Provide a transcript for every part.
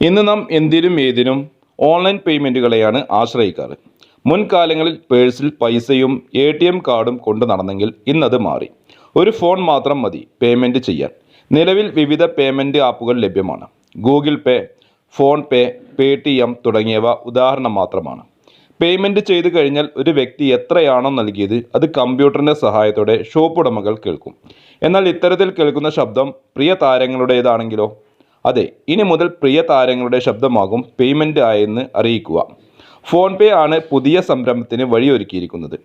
ഇന്ന് നാം എന്തിനും ഏതിനും ഓൺലൈൻ പേയ്മെന്റുകളെയാണ് ആശ്രയിക്കാറ്. മുൻകാലങ്ങളിൽ പേഴ്സിൽ പൈസയും എ ടി എം കാർഡും കൊണ്ട് നടന്നെങ്കിൽ ഇന്നത് മാറി. ഒരു ഫോൺ മാത്രം മതി പേയ്മെന്റ് ചെയ്യാൻ. നിലവിൽ വിവിധ പേയ്മെന്റ് ആപ്പുകൾ ലഭ്യമാണ്. Google Pay PhonePe Paytm തുടങ്ങിയവ ഉദാഹരണം മാത്രമാണ്. പേയ്മെന്റ് ചെയ്തു കഴിഞ്ഞാൽ ഒരു വ്യക്തി എത്രയാണോ നൽകിയത് അത് കമ്പ്യൂട്ടറിന്റെ സഹായത്തോടെ ഷോപ്പ് ഉടമകൾ കേൾക്കും. എന്നാൽ ഇത്തരത്തിൽ കേൾക്കുന്ന ശബ്ദം പ്രിയ താരങ്ങളുടേതാണെങ്കിലോ? അതെ ഇനി മുതൽ പ്രിയ താരങ്ങളുടെ ശബ്ദമാകും പേയ്മെന്റ് ആയെന്ന് അറിയിക്കുക. ഫോൺ പേ ആണ് പുതിയ സംരംഭത്തിന് വഴിയൊരുക്കിയിരിക്കുന്നത്.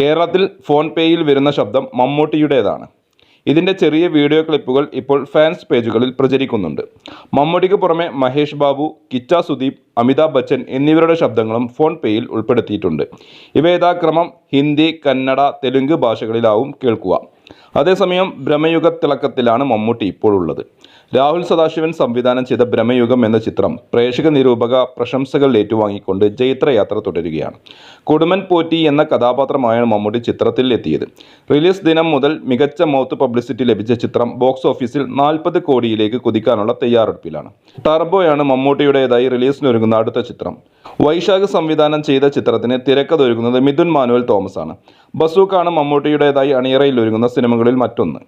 കേരളത്തിൽ ഫോൺ പേയിൽ വരുന്ന ശബ്ദം മമ്മൂട്ടിയുടേതാണ്. ഇതിന്റെ ചെറിയ വീഡിയോ ക്ലിപ്പുകൾ ഇപ്പോൾ ഫാൻസ് പേജുകളിൽ പ്രചരിക്കുന്നുണ്ട്. മമ്മൂട്ടിക്ക് പുറമെ മഹേഷ് ബാബു കിച്ച സുദീപ് അമിതാഭ് ബച്ചൻ എന്നിവരുടെ ശബ്ദങ്ങളും ഫോൺ പേയിൽ ഉൾപ്പെടുത്തിയിട്ടുണ്ട്. ഇവ ഹിന്ദി കന്നഡ തെലുങ്ക് ഭാഷകളിലാവും കേൾക്കുക. അതേസമയം ഭ്രമയുഗ തിളക്കത്തിലാണ് മമ്മൂട്ടി ഇപ്പോൾ ഉള്ളത്. രാഹുൽ സദാശിവൻ സംവിധാനം ചെയ്ത ഭ്രമയുഗം എന്ന ചിത്രം പ്രേക്ഷക നിരൂപക പ്രശംസകൾ ഏറ്റുവാങ്ങിക്കൊണ്ട് ജൈത്രയാത്ര തുടരുകയാണ്. കുടുമൻ പോറ്റി എന്ന കഥാപാത്രമായാണ് മമ്മൂട്ടി ചിത്രത്തിൽ എത്തിയത്. റിലീസ് ദിനം മുതൽ മികച്ച മൗത്ത് പബ്ലിസിറ്റി ലഭിച്ച ചിത്രം ബോക്സ് ഓഫീസിൽ നാൽപ്പത് കോടിയിലേക്ക് കുതിക്കാനുള്ള തയ്യാറെടുപ്പിലാണ്. ടർബോയാണ് മമ്മൂട്ടിയുടേതായി റിലീസിനൊരുങ്ങുന്ന അടുത്ത ചിത്രം. വൈശാഖ് സംവിധാനം ചെയ്ത ചിത്രത്തിന് തിരക്കഥൊരുങ്ങുന്നത് മിഥുൻ മാനുവൽ തോമസ് ആണ് ബസൂക്കാണ് മമ്മൂട്ടിയുടേതായി അണിയറയിൽ ഒരുങ്ങുന്ന സിനിമകളിൽ മറ്റൊന്ന്.